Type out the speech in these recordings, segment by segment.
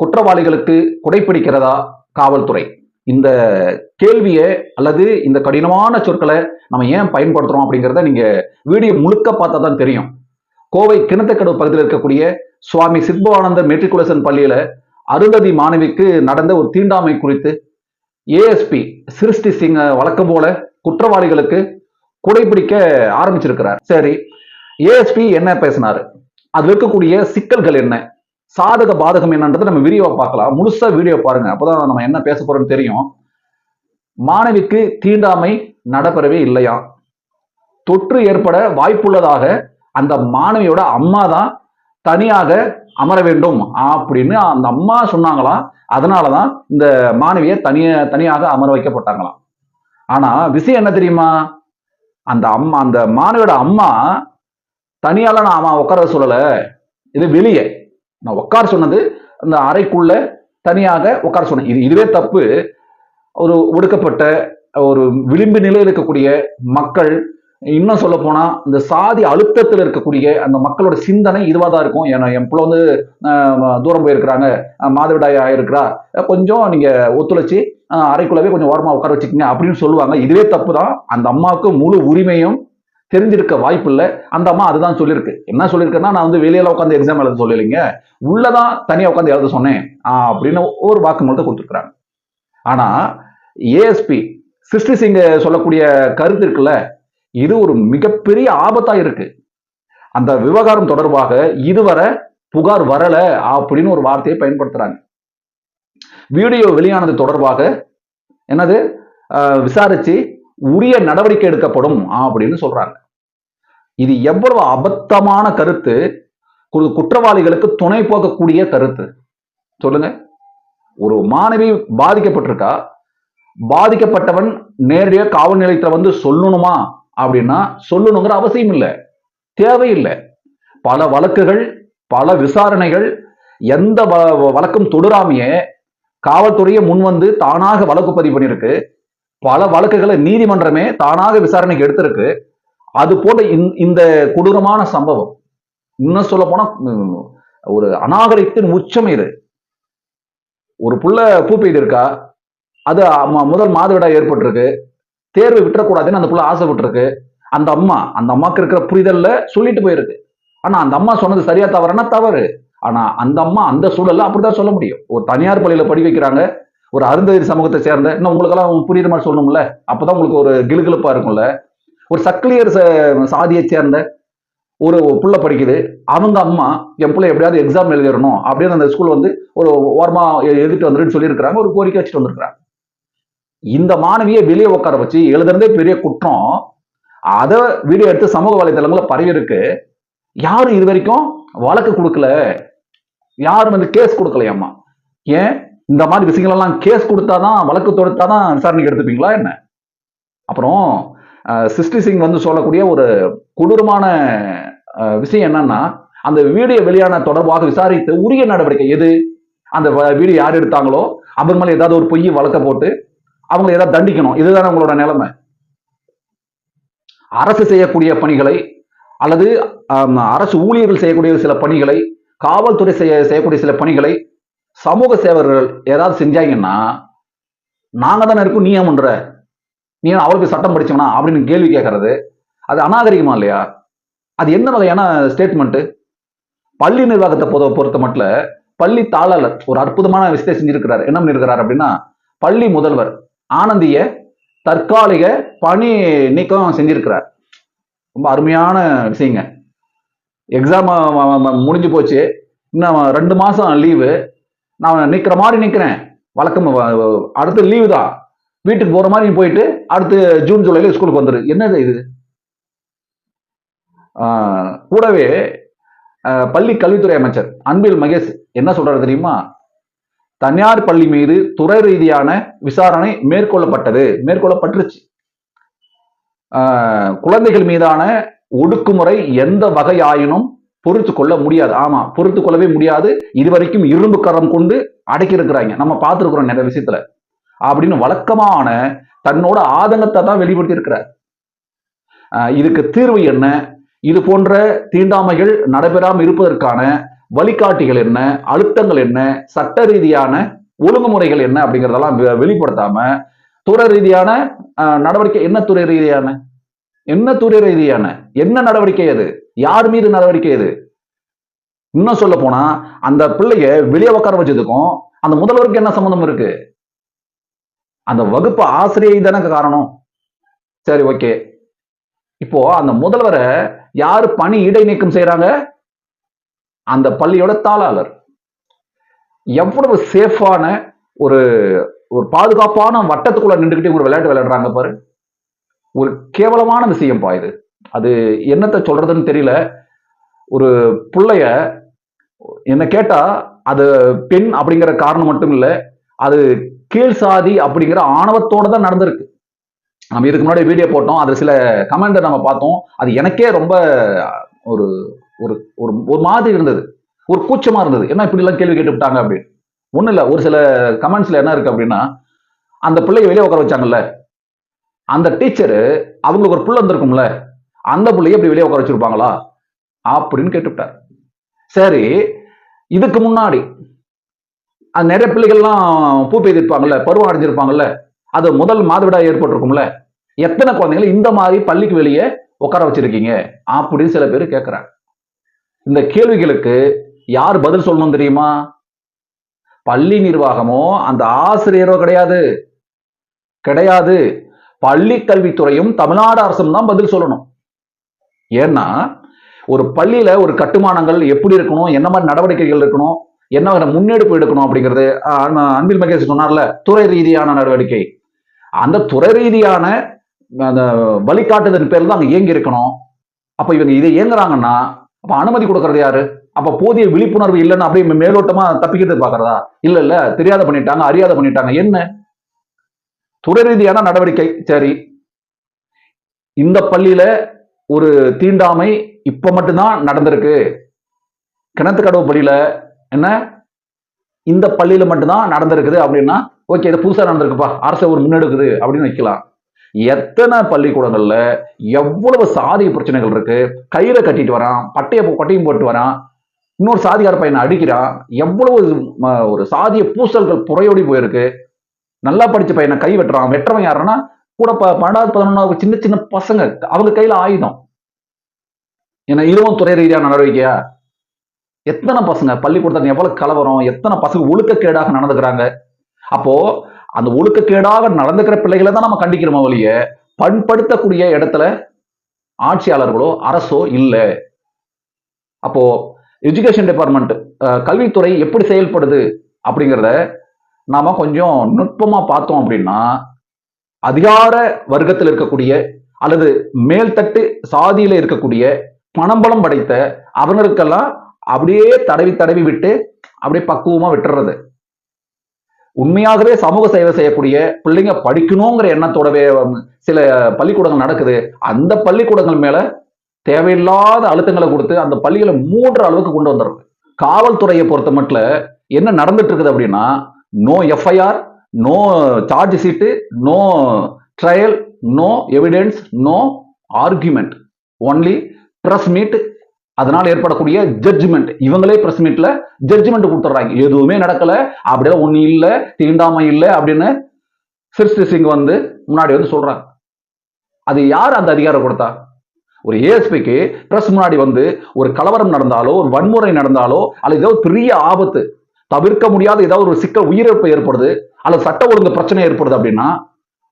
குற்றவாளிகளுக்கு குடைப்பிடிக்கிறதா காவல்துறை? இந்த கேள்வியை அல்லது இந்த கடினமான சொற்களை நம்ம ஏன் பயன்படுத்துறோம் அப்படிங்கிறத நீங்க வீடியோ முழுக்க பார்த்தா தான் தெரியும். கோவை கிணத்துக்கடவு பகுதியில் இருக்கக்கூடிய சுவாமி சித்பவானந்த மெட்ரிகுலேஷன் பள்ளியில அருந்ததி மாணவிக்கு நடந்த ஒரு தீண்டாமை குறித்து ஏஎஸ்பி சிருஷ்டி சிங் வழக்கம் போல குற்றவாளிகளுக்கு குடைபிடிக்க ஆரம்பிச்சிருக்கிறார். சரி ஏஎஸ்பி என்ன பேசினாரு? அதில் இருக்கக்கூடிய சிக்கல்கள் என்ன? சாதக பாதகம் என்னன்றதை நம்ம வீடியோவை பார்க்கலாம். முழுசா வீடியோ பாருங்க. அப்பதான் நம்ம என்ன பேச போறோம்னு தெரியும். மாணவிக்கு தீண்டாமை நடைபெறவே இல்லையா? தொற்று ஏற்பட வாய்ப்புள்ளதாக அந்த மாணவியோட அம்மா தான் தனியாக அமர வேண்டும். அப்படின்னு அந்த அம்மா சொன்னாங்களாம் அதனாலதான் இந்த மாணவியை தனிய தனியாக அமர வைக்கப்பட்டாங்களாம். ஆனா விஷயம் என்ன தெரியுமா? அந்த அம்மா அந்த மாணவியோட அம்மா தனியால நான் அவன் உட்கார சொல்லல. இது வெளியே. நான் உட்கார சொன்னது அந்த அறைக்குள்ள தனியாக உட்கார சொன்னேன். இது இதுவே தப்பு. ஒரு ஒடுக்கப்பட்ட ஒரு விளிம்பு நிலையில் இருக்கக்கூடிய மக்கள் இன்னும் சொல்ல போனா இந்த சாதி அழுத்தத்தில் இருக்கக்கூடிய அந்த மக்களோட சிந்தனை இதுவாக தான் இருக்கும். ஏன்னா என் பிள்ளை வந்து தூரம் போயிருக்கிறாங்க. மாதவிடாய் ஆயிருக்கிறா. கொஞ்சம் நீங்க ஒத்துழைச்சி ஆஹ், அறைக்குள்ளவே கொஞ்சம் ஓரமாக உட்கார வச்சுக்கோங்க அப்படின்னு சொல்லுவாங்க. இதுவே தப்பு தான். அந்த அம்மாவுக்கு முழு உரிமையும் தெரிஞ்சிருக்க வாய்ப்பு இல்லை அந்த அம்மா அதுதான் சொல்லியிருக்கு. என்ன சொல்லியிருக்குன்னா நான் வந்து வெளியில உட்காந்து எக்ஸாம் எழுத சொல்லலைங்க. உள்ளதான் தனியா உட்காந்து எழுத சொன்னேன். அப்படின்னு ஒரு வாக்குமூலத்தை கொடுத்துருக்குறாங்க. ஆனா ஏஎஸ்பி சிருஷ்டி சிங்க சொல்லக்கூடிய கருத்து இருக்குல்ல இது ஒரு மிகப்பெரிய ஆபத்தா இருக்கு. அந்த விவகாரம் தொடர்பாக இதுவரை புகார் வரல அப்படின்னு ஒரு வார்த்தையை பயன்படுத்துறாங்க. வீடியோ வெளியானது தொடர்பாக என்னது? விசாரிச்சு உரிய நடவடிக்கை எடுக்கப்படும் அப்படின்னு சொல்றாங்க. இது எவ்வளவு அபத்தமான கருத்து குற்றவாளிகளுக்கு துணை போகக்கூடிய கருத்து. சொல்லுங்க. ஒரு மாணவி பாதிக்கப்பட்டிருக்கா? பாதிக்கப்பட்டவன் நேரடியாக காவல் நிலையத்தில் வந்து சொல்லணுமா? அப்படின்னா சொல்லணுங்கிற அவசியம் இல்லை. தேவையில்லை. பல வழக்குகள் பல விசாரணைகள் எந்த வ- வழக்கும் தொடராமையே காவல்துறையை முன் வந்து தானாக வழக்கு பதிவு பண்ணியிருக்கு. பல வழக்குகளை நீதிமன்றமே தானாக விசாரணைக்கு எடுத்திருக்கு. அது போல இந்த- இந்த கொடூரமான சம்பவம் இன்னும் சொல்ல போனா ஒரு அநாகரிகத்தின் உச்சம் இது. ஒரு புள்ள பூ பெய்திருக்கா அது முதல் மாதவிடா ஏற்பட்டிருக்கு. தேர்வு விட்டுறக்கூடாதுன்னு அந்த புள்ள ஆசைப்பட்டிருக்கு. அந்த அம்மா அந்த அம்மாக்கு இருக்கிற புரிதல்ல சொல்லிட்டு போயிருக்கு. ஆனா அந்த அம்மா சொன்னது சரியா தவறுனா தவறு? ஆனா அந்த அம்மா அந்த சூழல்ல அப்படிதான் சொல்ல முடியும். ஒரு தனியார் பள்ளியில படி வைக்கிறாங்க. ஒரு அருந்ததி சமூகத்தை சேர்ந்த இன்னும் உங்களுக்கெல்லாம் புரியுற மாதிரி சொல்லணும்ல? அப்பதான் உங்களுக்கு ஒரு கிளுகிழப்பா இருக்கும்ல? ஒரு சக்கிலியர் ச- சாதியை சேர்ந்த ஒரு புள்ள படிக்குது. அவங்க அம்மா என் பிள்ளை எப்படியாவது எக்ஸாம் எழுதிடணும் அப்படின்னு அந்த ஸ்கூல் வந்து ஒரு ஓரமா எ- எழுதிட்டு வந்துருன்னு சொல்லியிருக்கிறாங்க. ஒரு கோரிக்கை வச்சுட்டு வந்திருக்கிறாங்க. இந்த மாணவியை வெளியே உட்கார வச்சு எழுதுறதே பெரிய குற்றம். அதை வீடியோ எடுத்து சமூக வலைதளங்கள பரவி இருக்கு யாரும் இது வரைக்கும் வழக்கு கொடுக்கல. யாரும் வந்து கேஸ் கொடுக்கலையாம்மா? ஏன்? இந்த மாதிரி விஷயங்களெல்லாம் கேஸ் கொடுத்தாதான் வழக்கு தொடுத்தாதான் விசாரணைக்கு எடுத்துப்பீங்களா என்ன? அப்புறம் சிஸ்டி சிங் வந்து சொல்லக்கூடிய ஒரு கொடூரமான விஷயம் என்னன்னா அந்த வீடியோ வெளியான தொடர்பாக விசாரித்து உரிய நடவடிக்கை எது? அந்த வ- வீடியோ யார் எடுத்தாங்களோ அவங்க மேலே ஏதாவது ஒரு பொய் வழக்க போட்டு அவங்களை ஏதாவது தண்டிக்கணும். இதுதானே உங்களோட நிலைமை. அரசு செய்யக்கூடிய பணிகளை அல்லது அரசு ஊழியர்கள் செய்யக்கூடிய சில பணிகளை காவல்துறை செய்ய செய்யக்கூடிய சில பணிகளை சமூக சேவர்கள் ஏதாவது செஞ்சாங்கன்னா நாங்க தானே இருக்கோம் நீ ஏன் பண்ற? நீ அவளுக்கு சட்டம் படிச்சவனா? அப்படின்னு கேள்வி கேட்கறது. அது அநாகரிகமா இல்லையா? அது என்ன வகையான ஸ்டேட்மெண்ட்டு பள்ளி நிர்வாகத்தை பொறுத்த பொறுத்த மட்டும் பள்ளி தாளர் ஒரு அற்புதமான விஷயத்தை செஞ்சிருக்கிறார். என்ன பண்ணிருக்கிறார் அப்படின்னா பள்ளி முதல்வர் ஆனந்திய தற்காலிக பணி நீக்கம் செஞ்சிருக்கிறார். ரொம்ப அருமையான விஷயங்க. எக்ஸாம் முடிஞ்சு போச்சு. இன்னும் ரெண்டு மாசம் லீவு நான் நிற்கிற மாதிரி நிற்கிறேன் வழக்கம் அடுத்து லீவு தான். வீட்டுக்கு போகிற மாதிரி போயிட்டு அடுத்து ஜூன் ஜூலையில் ஸ்கூலுக்கு வந்துடு என்னது இது? கூடவே பள்ளி கல்வித்துறை அமைச்சர் அன்பில் மகேஷ் என்ன சொல்றாரு தெரியுமா? தனியார் பள்ளி மீது துறை ரீதியான விசாரணை மேற்கொள்ளப்பட்டது. மேற்கொள்ளப்பட்டுருச்சு. குழந்தைகள் மீதான ஒடுக்குமுறை எந்த வகையாயினும் பொறுத்து கொள்ள முடியாது. ஆமா பொறுத்து கொள்ளவே முடியாது. இதுவரைக்கும் இரும்பு கரம் கொண்டு அடக்கி இருக்கிறாங்க நம்ம பார்த்துருக்குறோம் நிறைய விஷயத்துல. அப்படின்னு வழக்கமான தன்னோட ஆதங்கத்தை தான் வெளிப்படுத்தி இருக்கிறார் ஆஹ் இதுக்கு தீர்வு என்ன? இது போன்ற தீண்டாமைகள் நடைபெறாமல் இருப்பதற்கான வழிகாட்டிகள் என்ன? அழுத்தங்கள் என்ன? சட்ட ரீதியான ஒழுங்குமுறைகள் என்ன? அப்படிங்கறதெல்லாம் வெ- வெளிப்படுத்தாம துறை ரீதியான நடவடிக்கை என்ன துறை ரீதியான? என்ன துறை ரீதியான? என்ன நடவடிக்கை அது? யார் மீது நடவடிக்கை இது இன்னும் சொல்ல போனா அந்த பிள்ளைய வெளியே உட்கார வச்சதுக்கும் அந்த முதல்வருக்கு என்ன சம்மந்தம் இருக்கு? அந்த வகுப்பு ஆசிரியை தானே காரணம். சரி ஓகே. இப்போ அந்த முதல்வரை யாரு பணி இடைநீக்கம் செய்யறாங்க அந்த பள்ளியோட தாளாளர். எவ்வளவு சேஃபான ஒரு ஒரு பாதுகாப்பான வட்டத்துக்குள்ள நின்றுக்கிட்டு ஒரு விளையாட்டு விளையாடுறாங்க பாரு. ஒரு கேவலமான விஷயம்ப்பா இது. அது என்னத்தை சொல்றதுன்னு தெரியல. ஒரு பிள்ளைய என்ன கேட்டா அது பெண் அப்படிங்கிற காரணம் மட்டும் இல்லை அது கீழ் சாதி அப்படிங்கிற ஆணவத்தோட தான் நடந்திருக்கு. நம்ம இதுக்கு முன்னாடி வீடியோ போட்டோம் அதில் சில கமெண்ட்டை நம்ம பார்த்தோம். அது எனக்கே ரொம்ப ஒரு ஒரு ஒரு ஒரு மாதிரி இருந்தது. ஒரு கூச்சமாக இருந்தது. என்ன இப்படிலாம் கேள்வி கேட்டு விட்டாங்க அப்படின்னு. ஒன்றும் இல்லை ஒரு சில கமெண்ட்ஸில் என்ன இருக்கு அப்படின்னா அந்த பிள்ளைய வெளியே உட்கார வச்சாங்கல்ல. அந்த டீச்சரு அவங்களுக்கு ஒரு புள்ள இருந்திருக்கும்ல அந்த பிள்ளைய இப்படி வெளியே உட்கார வச்சிருப்பாங்களா? அப்படின்னு கேட்டுவிட்டார். சரி இதுக்கு முன்னாடி அது நிறைய பிள்ளைகள்லாம் பூ பெய்திருப்பாங்கல்ல பருவம் அடைஞ்சிருப்பாங்கல்ல அது முதல் மாதவிடாய் ஏற்பட்டிருக்கும்ல எத்தனை குழந்தைகளை இந்த மாதிரி பள்ளிக்கு வெளியே உட்கார வச்சிருக்கீங்க? அப்படின்னு சில பேர் கேட்குறாங்க. இந்த கேள்விகளுக்கு யார் பதில் சொல்லணும் தெரியுமா? பள்ளி நிர்வாகமோ அந்த ஆசிரியரோ கிடையாது. கிடையாது. பள்ளி கல்வித்துறையும் தமிழ்நாடு அரசும் தான் பதில் சொல்லணும். ஏன்னா ஒரு பள்ளியில ஒரு கட்டுமானங்கள் எப்படி இருக்கணும் என்ன மாதிரி நடவடிக்கைகள் இருக்கணும் என்ன வகை முன்னெடுப்பு எடுக்கணும் அப்படிங்கிறது அன்பில் மகேஷ் சொன்னார்ல துறை ரீதியான நடவடிக்கை. அந்த துறை ரீதியான அந்த வழிகாட்டுதல் பேர்ல தான் அங்க இயங்கி இருக்கணும். அப்ப இவங்க இதை இயங்குறாங்கன்னா அப்ப அனுமதி கொடுக்கறது யாரு? அப்ப போதிய விழிப்புணர்வு இல்லைன்னு அப்படியே மேலோட்டமா தப்பிக்கிறது பாக்குறதா இல்ல இல்ல தெரியாத பண்ணிட்டாங்க அறியாத பண்ணிட்டாங்க. என்ன? துறை ரீதியான நடவடிக்கை. சரி. இந்த பள்ளியில ஒரு தீண்டாமை இப்ப மட்டும்தான் நடந்திருக்கு. கிணத்துக்கடவு பள்ளியில என்ன? இந்த பள்ளியில மட்டும்தான் நடந்திருக்குது அப்படின்னா ஓகே இது புதுசா நடந்திருக்குப்பா அரசு ஒரு முன்னெடுக்குது அப்படின்னு வைக்கலாம். எத்தனை பள்ளிக்கூடங்கள்ல எவ்வளவு சாதி பிரச்சனைகள் இருக்கு? கயிறை கட்டிட்டு வரான் பட்டைய பட்டையும் போட்டு வரான் இன்னொரு சாதிகார பையனை அடிக்கிறான் எவ்வளவு ஒரு சாதிய பூசல்கள் புறையோடி போயிருக்கு. நல்லா படிச்ச பையனை கை வெட்டுறான் வெட்டுறவன் யாருன்னா கூட ப- பன்னெண்டாவது பதினொன்றாவது சின்ன சின்ன பசங்க அவங்க கையில ஆயுதம். ஏன்னா இதுவும் துறை ரீதியான நடவடிக்கையா? எத்தனை பசங்க பள்ளிக்கூடத்தில் எவ்வளவு கலவரம் எத்தனை பசங்க ஒழுக்கக்கேடாக நடந்துக்கிறாங்க? அப்போ அந்த ஒழுக்கக்கேடாக நடந்துக்கிற பிள்ளைகளை தான் நம்ம கண்டிக்கிறோமோ வழிய பண்படுத்தக்கூடிய இடத்துல ஆட்சியாளர்களோ அரசோ இல்லை. அப்போ எஜுகேஷன் டிபார்ட்மெண்ட் கல்வித்துறை எப்படி செயல்படுது அப்படிங்கிறத நாம கொஞ்சம் நுட்பமா பார்த்தோம் அப்படின்னா அதிகார வர்க்கத்தில் இருக்கக்கூடிய அல்லது மேல்தட்டு சாதியில இருக்கக்கூடிய பணம்பலம் படைத்த அவங்களுக்கெல்லாம் அப்படியே தடவி தடவி விட்டு அப்படியே பக்குவமா விட்டுறது. உண்மையாகவே சமூக சேவை செய்யக்கூடிய பிள்ளைங்க படிக்கணுங்கிற எண்ணத்தோடவே சில பள்ளிக்கூடங்கள் நடக்குது. அந்த பள்ளிக்கூடங்கள் மேல தேவையில்லாத அழுத்தங்களை கொடுத்து அந்த பள்ளிகளை மூன்ற அளவுக்கு கொண்டு வந்துடுறது. காவல்துறையை பொறுத்த மட்டும் என்ன நடந்துட்டு இருக்குது அப்படின்னா no FIR no charge sheet no trial no evidence no argument only press meet அதனால் ஏற்படக்கூடிய ஜட்ஜ்மெண்ட் இவங்களே ப்ரெஸ் மீட்ல ஜட்ஜ்மெண்ட் கொடுத்துட்றாங்க. எதுவுமே நடக்கல. அப்படியே ஒன்றும் இல்லை தீண்டாமை இல்லை அப்படின்னு சிறுஸ்ரீ சிங் வந்து முன்னாடி வந்து சொல்றாங்க அது யார் அந்த அதிகாரம் கொடுத்தா? ஒரு ஏஎஸ்பிக்கு ப்ரெஸ் முன்னாடி வந்து ஒரு கலவரம் நடந்தாலோ ஒரு வன்முறை நடந்தாலோ அல்லது ஏதோ பெரிய ஆபத்து தவிர்க்க முடியாத ஏதாவது ஒரு சிக்கல் உயிரிழப்பு ஏற்படுது அல்லது சட்ட ஒழுங்கு பிரச்சனை ஏற்படுது அப்படின்னா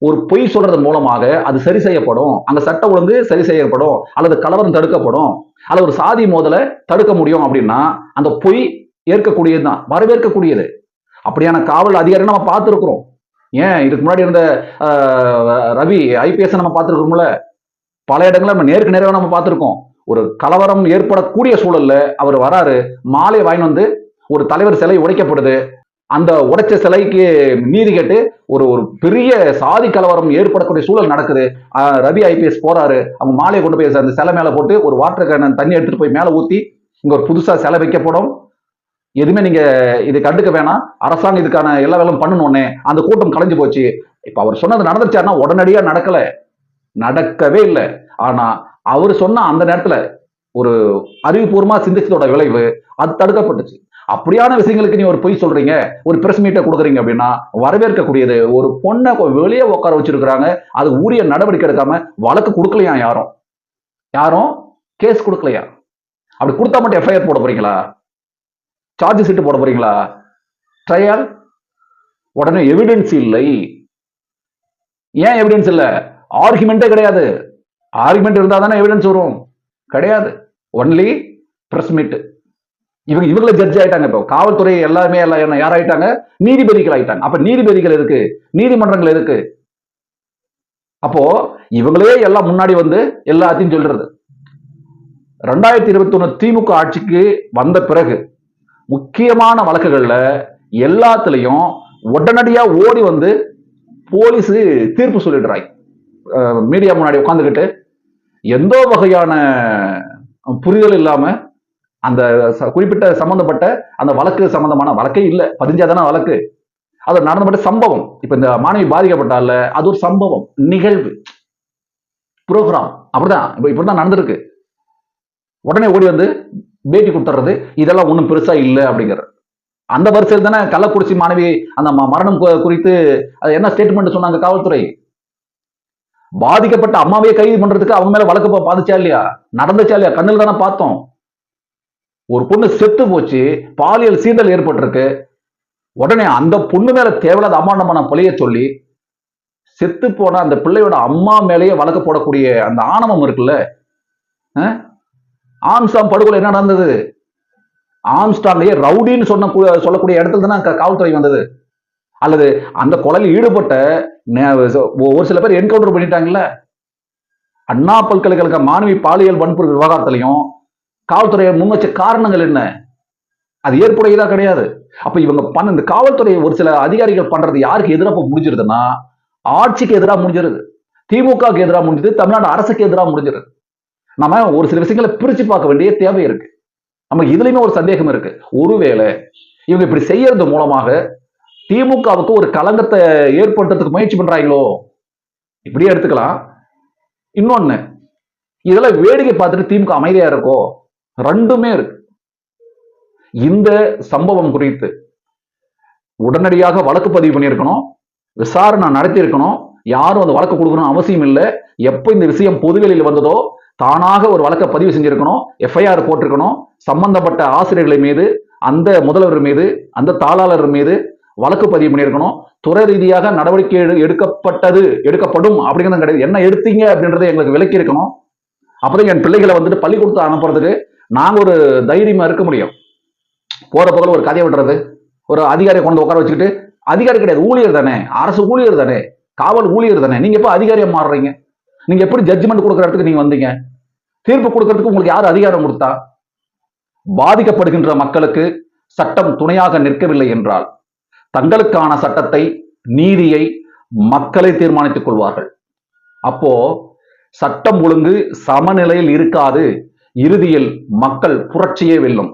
ஒரு பொய் சொல்றது மூலமாக அது சரி செய்யப்படும். அங்க சட்ட ஒழுங்கு சரி செய்யப்படும். அல்லது கலவரம் தடுக்கப்படும். அல்லது ஒரு சாதி மோதலை தடுக்க முடியும் அப்படின்னா அந்த பொய் ஏற்கக்கூடியது தான் வரவேற்கக்கூடியது. அப்படியான காவல் அதிகாரி நம்ம பார்த்துருக்குறோம். ஏன்? இதுக்கு முன்னாடி இருந்த ரவி ஐபிஎஸ் நம்ம பார்த்துருக்கோம்ல பல இடங்களில் நம்ம நேருக்கு நேராக நம்ம பார்த்துருக்கோம். ஒரு கலவரம் ஏற்படக்கூடிய சூழல்ல அவர் வராரு. மாலை வாங்கி வந்து ஒரு தலைவர் சிலை உடைக்கப்படுது. அந்த உடைச்ச சிலைக்கு நீதி கேட்டு ஒரு ஒரு பெரிய சாதி கலவரம் ஏற்படக்கூடிய சூழல் நடக்குது. ரவி ஐபிஎஸ் போறாரு. அவங்க மாலையை கொண்டு போய் அந்த சிலை மேல போட்டு ஒரு வாட்டர் கேனன் தண்ணி எடுத்துட்டு போய் மேல ஊத்தி இங்க ஒரு புதுசா சிலை வைக்கப்படும். எதுவுமே நீங்க இது கண்டுக்க வேணாம். அரசாங்கம் இதுக்கான எல்லா வேலையும் பண்ணணும்னே அந்த கூட்டம் கலைஞ்சு போச்சு. இப்ப அவர் சொன்னது நடந்துச்சாருன்னா உடனடியா நடக்கல. நடக்கவே இல்லை. ஆனா அவர் சொன்ன அந்த நேரத்துல ஒரு அறிவுபூர்வமா சிந்திச்சதோட விளைவு அது தடுக்கப்பட்டுச்சு. அப்படியான விஷயங்களுக்கு நீ ஒரு பொய் சொல்றீங்க ஒரு பிரஸ் மீட்டை கொடுக்குறீங்க அப்படின்னா வரவேற்கக்கூடியது ஒரு பொண்ணை வெளியே உட்கார வச்சிருக்கிறாங்க அது உரிய நடவடிக்கை எடுக்காம வழக்கு கொடுக்கலையா யாரும்? யாரும்? கேஸ் கொடுக்கலையா? அப்படி கொடுத்தா மட்டும் எஃப்ஐஆர் போட போறீங்களா? சார்ஜ் ஷீட் போட போறீங்களா? ட்ரையல் உடனே எவிடன்ஸ் இல்லை. ஏன் எவிடன்ஸ் இல்லை? ஆர்குமெண்ட்டே கிடையாது. ஆர்குமெண்ட் இருந்தால் தானே எவிடன்ஸ் வரும். கிடையாது. ஒன்லி ப்ரெஸ் மீட்டு இவங்க இவங்கள ஜட்ஜ் ஆயிட்டாங்க இப்போ. காவல்துறை எல்லாருமே எல்லாம் என்ன யாராயிட்டாங்க? நீதிபதிகள் ஆயிட்டாங்க அப்ப நீதிபதிகள் இருக்கு நீதிமன்றங்கள் இருக்கு அப்போ இவங்களே எல்லாம் முன்னாடி வந்து எல்லாத்தையும் சொல்றது. ரெண்டாயிரத்தி இருபத்தி ஒண்ணு திமுக ஆட்சிக்கு வந்த பிறகு முக்கியமான வழக்குகள்ல எல்லாத்துலயும் உடனடியா ஓடி வந்து போலீஸ் தீர்ப்பு சொல்லிடுறாய். மீடியா முன்னாடி உட்காந்துக்கிட்டு எந்த வகையான புரிதல் இல்லாம அந்த ச- குறிப்பிட்ட சம்பந்தப்பட்ட அந்த வழக்கு சம்பந்தமான வழக்கே இல்ல. பதிஞ்சாதான வழக்கு. அது நடந்தப்பட்ட சம்பவம். இப்ப இந்த மாணவி பாதிக்கப்பட்டால அது ஒரு சம்பவம் நிகழ்வு. ப்ரோக்ராம். அப்படிதான். இப்ப இப்படிதான் நடந்திருக்கு. உடனே ஓடி வந்து பேட்டி கொடுத்துறது இதெல்லாம் ஒண்ணும் பெருசா இல்லை அப்படிங்கிறது அந்த வரிசையில் தானே கள்ளக்குறிச்சி மாணவி அந்த மரணம் குறித்து அது என்ன ஸ்டேட்மெண்ட் சொன்னாங்க காவல்துறை? பாதிக்கப்பட்ட அம்மாவே கைது பண்றதுக்கு அவங்க மேல வழக்கு பாதிச்சா இல்லையா? நடந்துச்சா இல்லையா? கண்ணில் தானே பார்த்தோம். ஒரு பொண்ணு செத்து போச்சு பாலியல் சீண்டல் ஏற்பட்டிருக்கு. உடனே அந்த பொண்ணு மேல தேவையில்லாத அம்மாண்டமான பழிய சொல்லி செத்து போன அந்த பிள்ளையோட அம்மா மேலேயே வழக்கு போடக்கூடிய அந்த ஆணவம் இருக்குல்ல? அஹ்? ஆம்ஸ்டாங் படுகொலை என்ன நடந்தது? ஆம்ஸ்டாங்கையே ரவுடின்னு சொன்ன சொல்லக்கூடிய இடத்துல தானே காவல்துறை வந்தது. அல்லது அந்த கொலையில் ஈடுபட்ட ஒரு சில பேர் என்கவுண்டர் பண்ணிட்டாங்கல்ல? அண்ணா பல்கலைக்கழக மாணவி பாலியல் வன்பொருள் விவகாரத்திலையும் காவல்துறையை முன்வச்ச காரணங்கள் என்ன? அது ஏற்புடையதா கிடையாது. அப்ப இவங்க பண்ண இந்த காவல்துறை ஒரு சில அதிகாரிகள் பண்றது யாருக்கு எதிராக முடிஞ்சிருதுன்னா ஆட்சிக்கு எதிராக முடிஞ்சிருது. திமுகவுக்கு எதிராக முடிஞ்சது தமிழ்நாடு அரசுக்கு எதிராக முடிஞ்சிருது. நம்ம ஒரு சில விஷயங்களை பிரிச்சு பார்க்க வேண்டிய தேவை இருக்கு. நமக்கு இதுலயுமே ஒரு சந்தேகம் இருக்கு. ஒருவேளை இவங்க இப்படி செய்யறது மூலமாக திமுகவுக்கு ஒரு களங்கத்தை ஏற்படுத்துறதுக்கு முயற்சி பண்றாங்களோ? இப்படியே எடுத்துக்கலாம். இன்னொன்னு இதெல்லாம் வேடிக்கை பார்த்துட்டு திமுக அமைதியா இருக்கோ? ரெண்டுமே இருக்கு. இந்த சம்பவம் குறித்து உடனடியாக வழக்கு பதிவு பண்ணியிருக்கணும். விசாரணை நடத்தியிருக்கணும். யாரும் அந்த வழக்கு கொடுக்கணும் அவசியம் இல்லை. எப்போ இந்த விஷயம் பொதுவெளியில் வந்ததோ தானாக ஒரு வழக்கை பதிவு செஞ்சிருக்கணும். எஃப்ஐஆர் போட்டிருக்கணும். சம்பந்தப்பட்ட ஆசிரியர்களை மீது அந்த முதல்வர் மீது அந்த தாளாளர் மீது வழக்கு பதிவு பண்ணியிருக்கணும். துறை ரீதியாக நடவடிக்கை எடு- எடுக்கப்பட்டது எடுக்கப்படும் அப்படிங்கிறது கிடையாது. என்ன எடுத்தீங்க அப்படின்றத எங்களுக்கு விளக்கி இருக்கணும் அப்புறம் என் பிள்ளைகளை வந்துட்டு பள்ளிக்கூடத்தை அனுப்புறதுக்கு நாங்கள் ஒரு தைரியமாக இருக்க முடியும். போகிற பகல ஒரு கதையை விடுறது ஒரு அதிகாரியை கொண்டு உட்கார வச்சுக்கிட்டு அதிகாரி கிடையாது ஊழியர் தானே அரசு ஊழியர் தானே காவல் ஊழியர் தானே நீங்கள் எப்போ அதிகாரியாக மாறுறீங்க? நீங்கள் எப்படி ஜட்ஜ்மெண்ட் கொடுக்குற இடத்துக்கு வந்தீங்க? தீர்ப்பு கொடுக்கறதுக்கு உங்களுக்கு யார் அதிகாரம் கொடுத்தா? பாதிக்கப்படுகின்ற மக்களுக்கு சட்டம் துணையாக நிற்கவில்லை என்றால் தங்களுக்கான சட்டத்தை நீதியை மக்களை தீர்மானித்துக் கொள்வார்கள். அப்போ சட்டம் ஒழுங்கு சமநிலையில் இருக்காது. இறுதியில் மக்கள் புரட்சியே வெல்லும்.